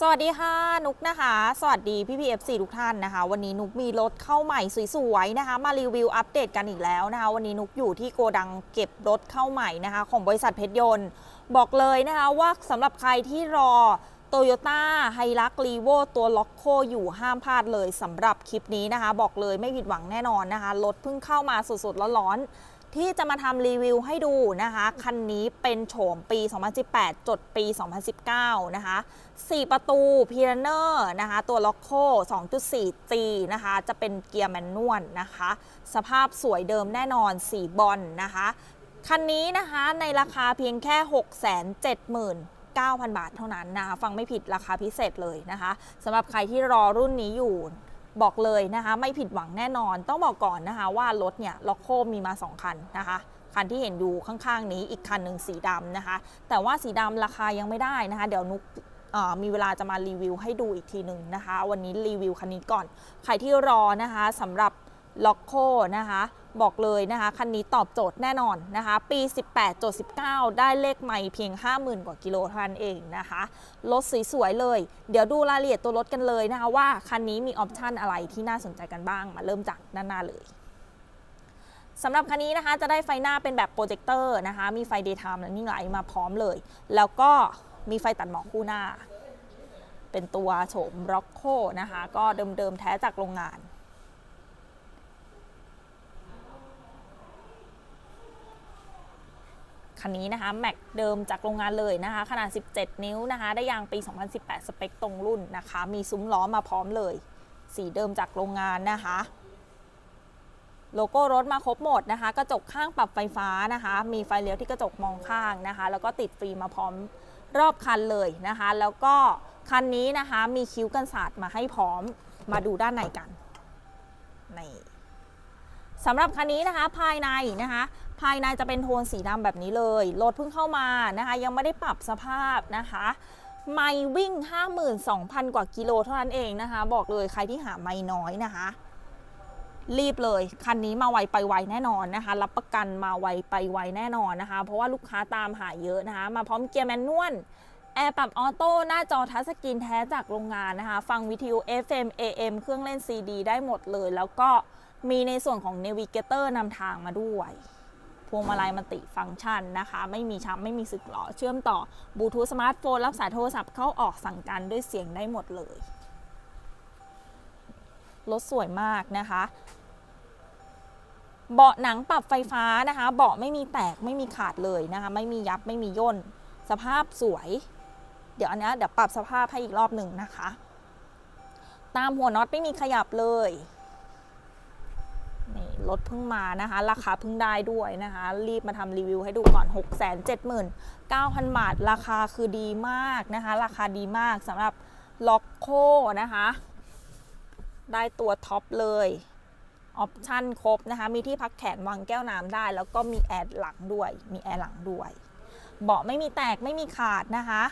สวัสดีค่ะนุกนะคะ สวัสดีพี่พีเอฟซีทุกท่านนะคะ วันนี้นุกมีรถเข้าใหม่สวยๆนะคะ มารีวิวอัปเดตกันอีกแล้วนะคะ วันนี้นุกอยู่ที่โกดังเก็บรถเข้าใหม่นะคะ ของบริษัทเพชรยนต์ บอกเลยนะคะว่าสำหรับใครที่รอโตโยต้าไฮรักรีโวตัวล็อกโคอยู่ห้ามพลาดเลยสำหรับคลิปนี้นะคะ บอกเลยไม่ผิดหวังแน่นอนนะคะรถเพิ่งเข้ามาสดๆร้อนๆ ที่จะมาทำรีวิวให้ดูนะคะ คันนี้เป็นโฉมปี 2018 จดปี 2019 นะคะ 4 ประตูพีเรเนอร์นะคะ ตัวล็อกโค 2.4G นะคะ จะเป็นเกียร์แมนนวลนะคะ สภาพสวยเดิมแน่นอน สีบอลนะคะ คันนี้นะคะในราคาเพียงแค่ 679,000 บาทเท่านั้นนะคะ ฟังไม่ผิดราคาพิเศษเลยนะคะสำหรับใครที่รอรุ่นนี้อยู่ บอกเลยนะคะไม่ผิดหวังแน่นอนต้องบอกก่อนนะคะว่ารถเนี่ยล็อกโคมีมา 2 คันนะคะคันที่เห็นอยู่ข้างๆ นี้อีกคันหนึ่งสีดำนะคะ แต่ว่าสีดำราคายังไม่ได้นะคะ เดี๋ยวนุกมีเวลาจะมารีวิวให้ดูอีกทีหนึ่งนะคะ วันนี้รีวิวคันนี้ก่อน ใครที่รอนะคะสำหรับ ล็อกโคนะคะ บอกเลยนะคะ คันนี้ตอบโจทย์แน่นอนนะคะ ปี 18จด19 ได้เลขไม่เพียง 50,000 กว่ากิโลเท่านั้นเองนะคะ รถสวยๆเลย เดี๋ยวดูรายละเอียดตัวรถกันเลยนะคะ ว่าคันนี้มีออปชันอะไรที่น่าสนใจกันบ้าง มาเริ่มจากด้านหน้าเลยสำหรับคันนี้นะคะจะได้ไฟหน้าเป็นแบบโปรเจคเตอร์นะคะ มีไฟ daytime running light มาพร้อมเลย แล้วก็มีไฟตัดหมอกคู่หน้า เป็นตัวโฉมร็อกโคนะคะ ก็เดิมๆแท้จากโรงงาน คันนี้นะคะแม็กเดิมจากโรงงานเลยนะคะ ขนาด 17 นิ้วนะคะ ได้ยางปี 2018 สเปคตรงรุ่นนะคะ มีซุ้มล้อมาพร้อมเลย สีเดิมจากโรงงานนะคะ โลโก้รถมาครบหมดนะคะ กระจกข้างปรับไฟฟ้านะคะ มีไฟเลี้ยวที่กระจกมองข้างนะคะ แล้วก็ติดฟิล์มมาพร้อมรอบคันเลยนะคะ แล้วก็คันนี้นะคะมีคิ้วกันศาสตร์มาให้พร้อมมาดูด้านในกันนี่ สำหรับคันนี้นะคะภายในนะคะ ภายในจะเป็นโทนสีดำแบบนี้เลยรถเพิ่งเข้ามานะคะ ยังไม่ได้ปรับสภาพนะคะไม่วิ่ง 52,000 กว่ากิโลเท่านั้นเองนะคะ บอกเลยใครที่หาไม่น้อยนะคะ รีบเลย คันนี้มาไวไปไวแน่นอนนะคะ รับประกันมาไวไปไวแน่นอนนะคะ เพราะว่าลูกค้าตามหาเยอะนะคะ มาพร้อมเกียร์แมนนวลแอร์ปรับออโต้หน้าจอทัชสกรีนแท้จากโรงงานนะคะ ฟังวิทยุ FM AM เครื่องเล่น CD ได้หมดเลย แล้วก็ มีในส่วนของ Navigator นำทางมาด้วย พวงมาลัยมัติฟังก์ชันนะคะ ไม่มีช้ำไม่มีสึกหรอ เชื่อมต่อบลูทูธสมาร์ทโฟน รับสายโทรศัพท์เข้าออกสั่งการด้วยเสียงได้หมดเลย รถสวยมากนะคะ เบาะหนังปรับไฟฟ้านะคะ เบาะไม่มีแตกไม่มีขาดเลยนะคะ ไม่มียับไม่มีย่น สภาพสวย เดี๋ยวอันนี้เดี๋ยวปรับสภาพให้อีกรอบหนึ่งนะคะ ตามหัวน็อตไม่มีขยับเลย รถเพิ่งมานะคะ ราคาเพิ่งได้ด้วยนะคะ รีบมาทำรีวิวให้ดูก่อน 6 7 9 0 0 0 บาท ราคาคือดีมากนะคะ ราคาดีมากสำหรับล็อกโคนะคะ ได้ตัวท็อปเลยออปชั่นครบนะคะ มีที่พักแขนวางแก้วน้ำได้ แล้วก็มีแอร์หลังด้วย มีแอร์หลังด้วย เบาะไม่มีแตกไม่มีขาดนะคะ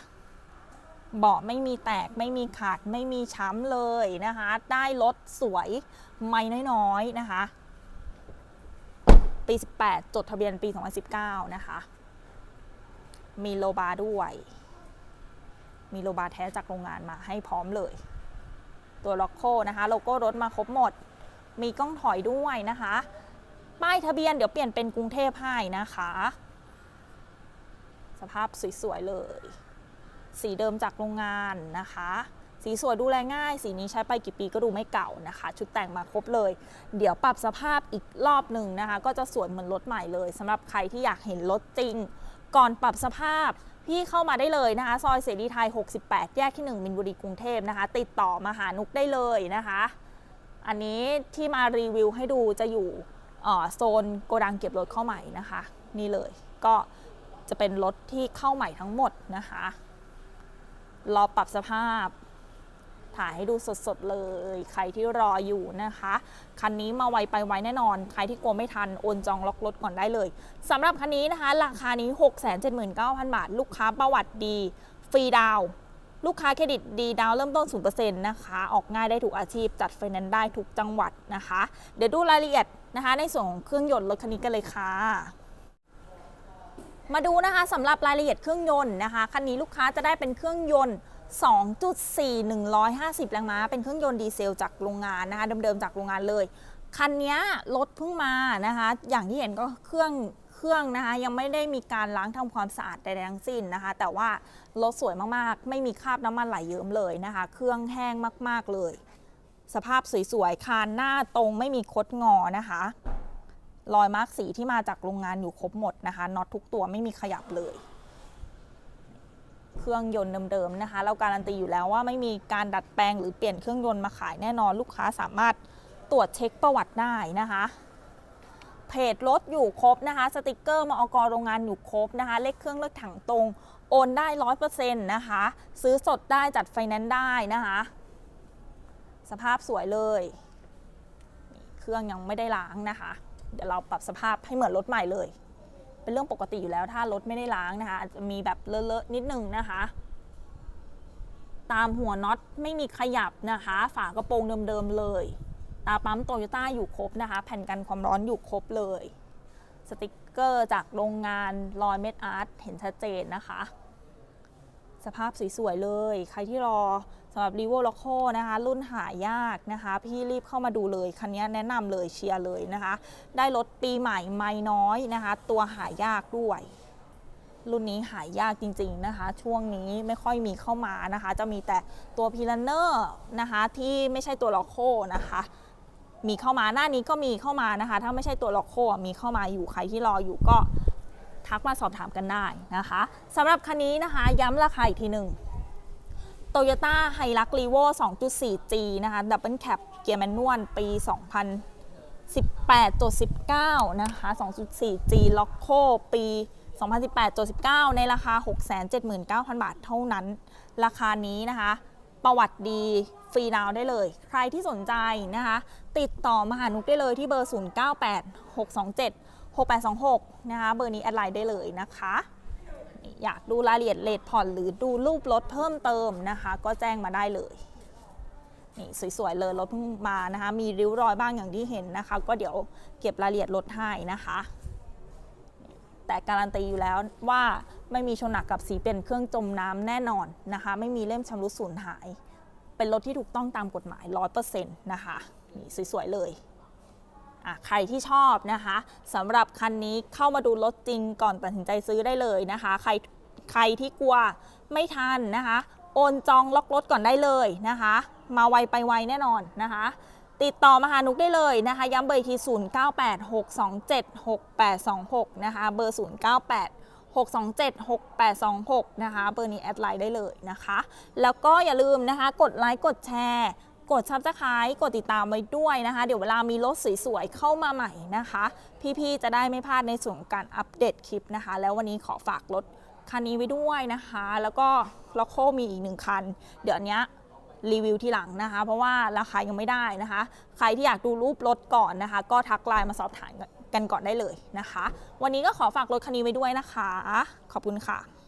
เบาะไม่มีแตกไม่มีขาดไม่มีช้ำเลยนะคะ ได้รถสวยไม่น้อยๆนะคะ 18 จดทะเบียนปี 2019 นะคะ มีโลบาด้วย มีโลบาแท้จากโรงงานมาให้พร้อมเลย ตัวล็อกโคนะคะ โลโก้รถมาครบหมด มีกล้องถอยด้วยนะคะ ป้ายทะเบียนเดี๋ยวเปลี่ยนเป็นกรุงเทพให้นะคะ สภาพสวยๆเลย สีเดิมจากโรงงานนะคะ สีสวยดูแลง่าย สีนี้ใช้ไปกี่ปีก็ดูไม่เก่านะคะ ชุดแต่งมาครบเลย เดี๋ยวปรับสภาพอีกรอบหนึ่งนะคะ ก็จะสวยเหมือนรถใหม่เลยสำหรับใครที่อยากเห็นรถจริง ก่อนปรับสภาพพี่เข้ามาได้เลยนะคะ ซอยเสรีไทย 68 แยกที่ 1 มินบุรีกรุงเทพนะคะ ติดต่อมาหานุกได้เลยนะคะ อันนี้ที่มารีวิวให้ดูจะอยู่โซนโกดังเก็บรถเข้าใหม่นะคะ นี่เลยก็จะเป็นรถที่เข้าใหม่ทั้งหมดนะคะ รอปรับสภาพ ถ่ายให้ดูสดๆเลย ใครที่รออยู่นะคะ คันนี้มาไวไปไวแน่นอน ใครที่กลัวไม่ทันโอนจองล็อกรถก่อนได้เลยสำหรับคันนี้นะคะ ราคานี้ 679,000 บาท ลูกค้าประวัติดี ฟรีดาวลูกค้าเครดิตดีดาวเริ่มต้น 0%นะคะ ออกง่ายได้ทุกอาชีพ จัดไฟแนนซ์ได้ทุกจังหวัดนะคะ เดี๋ยวดูรายละเอียดนะคะ ในส่วนของเครื่องยนต์รถคันนี้กันเลยค่ะ มาดูนะคะสำหรับรายละเอียดเครื่องยนต์นะคะ คันนี้ลูกค้าจะได้เป็นเครื่องยนต์ 2.4 150 แรงม้า เป็นเครื่องยนต์ดีเซลจากโรงงานนะคะ เดิมๆจากโรงงานเลย คันนี้รถเพิ่งมานะคะ อย่างที่เห็นก็เครื่องเครื่องนะคะยังไม่ได้มีการล้างทำความสะอาดใดๆทั้งสิ้นนะคะ แต่ว่ารถสวยมากๆ ไม่มีคราบน้ำมันไหลเยิ้มเลยนะคะ เครื่องแห้งมากๆเลย สภาพสวยๆ คานหน้าตรงไม่มีคดงอนะคะ รอยมาร์กสีที่มาจากโรงงานอยู่ครบหมดนะคะน็อตทุกตัวไม่มีขยับเลย เครื่องยนต์เดิมๆนะคะ เราการันตีอยู่แล้วว่าไม่มีการดัดแปลงหรือเปลี่ยนเครื่องยนต์มาขายแน่นอนลูกค้าสามารถตรวจเช็คประวัติได้นะคะเพจรถอยู่ครบนะคะ สติกเกอร์มอกโรงงานอยู่ครบนะคะ เลขเครื่องเลขถังตรง โอนได้ร้อยเปอร์เซ็นต์นะคะ ซื้อสดได้จัดไฟแนนซ์ได้นะคะ สภาพสวยเลย เครื่องยังไม่ได้ล้างนะคะ เดี๋ยวเราปรับสภาพให้เหมือนรถใหม่เลย เป็นเรื่องปกติอยู่แล้วถ้ารถไม่ได้ล้างนะคะอาจจะมีแบบเลอะๆนิดนึงนะคะ ตามหัวน็อตไม่มีขยับนะคะ ฝากระโปรงเดิมๆเลย ตาปั๊มโตโยต้าอยู่ครบนะคะ แผ่นกันความร้อนอยู่ครบเลย สติกเกอร์จากโรงงานรอยเม็ดอาร์ตเห็นชัดเจนนะคะ สภาพสวยๆเลย ใครที่รอ สำหรับ r e v o l o c o นะคะ รุ่นหายากนะคะ พี่รีบเข้ามาดูเลย คันนี้แนะนำเลยเชียร์เลยนะคะ ได้รถปีใหม่ไม่น้อยนะคะ ตัวหายากด้วย รุ่นนี้หายากจริง ๆนะคะ ช่วงนี้ไม่ค่อยมีเข้ามานะคะ จะมีแต่ตัวพีลันเนอร์นะคะที่ไม่ใช่ตัวล็อกโคนะคะมีเข้ามาหน้านี้ก็มีเข้ามานะคะ ถ้าไม่ใช่ตัวล็อกโคอะมีเข้ามาอยู่ใครที่รออยู่ก็ทักมาสอบถามกันได้นะคะสำหรับคันนี้นะคะ ย้ำราคาอีกทีหนึ่ง Toyota Hilux Revo 2.4G นะคะ ดับเบิลแคปเกียร์แมนนวลปี 2018 ตัว 19 นะคะ 2.4G ล็อกโคปี 2018 ตัว 19 ในราคา 679,000 บาทเท่านั้น ราคานี้นะคะ ประวัติดีฟรีดาวได้เลย ใครที่สนใจนะคะ ติดต่อมาหานุกได้เลยที่เบอร์ 098 627 6826 นะคะ เบอร์นี้แอดไลน์ได้เลยนะคะ อยากดูรายละเอียดเลทผ่อนหรือดูรูปรถเพิ่มเติมนะคะ ก็แจ้งมาได้เลยนี่สวยๆเลยรถเพิ่งมานะคะ มีริ้วรอยบ้างอย่างที่เห็นนะคะ ก็เดี๋ยวเก็บรายละเอียดรถให้นะคะ แต่การันตีอยู่แล้วว่าไม่มีชนหนักกับสีเป็นเครื่องจมน้ำแน่นอนนะคะ ไม่มีเล่มชำรุดสูญหาย เป็นรถที่ถูกต้องตามกฎหมาย 100%นะคะนี่สวยๆเลย ใครที่ชอบนะคะสำหรับคันนี้เข้ามาดูรถจริงก่อนตัดสินใจซื้อได้เลยนะคะ ใครใครที่กลัวไม่ทันนะคะ โอนจองล็อกรถก่อนได้เลยนะคะ มาไวไปไวแน่นอนนะคะติดต่อมาหานุกได้เลยนะคะ ย้ำเบอร์อีกที 0986276826 นะคะ เบอร์ 098 6276826 นะคะ เบอร์นี้แอดไลน์ได้เลยนะคะ แล้วก็อย่าลืมนะคะ กดไลค์ กดแชร์ กดซับสไครต์กดติดตามไว้ด้วยนะคะ เดี๋ยวเวลามีรถสวยๆเข้ามาใหม่นะคะ พี่ๆจะได้ไม่พลาดในส่วนของการอัปเดตคลิปนะคะ แล้ววันนี้ขอฝากรถคันนี้ไว้ด้วยนะคะ แล้วก็ล็อกโคมีอีกหนึ่งคัน เดี๋ยวอันนี้รีวิวทีหลังนะคะ เพราะว่าราคายังไม่ได้นะคะ ใครที่อยากดูรูปรถก่อนนะคะ ก็ทักไลน์มาสอบถามกันก่อนได้เลยนะคะ วันนี้ก็ขอฝากรถคันนี้ไว้ด้วยนะคะ ขอบคุณค่ะ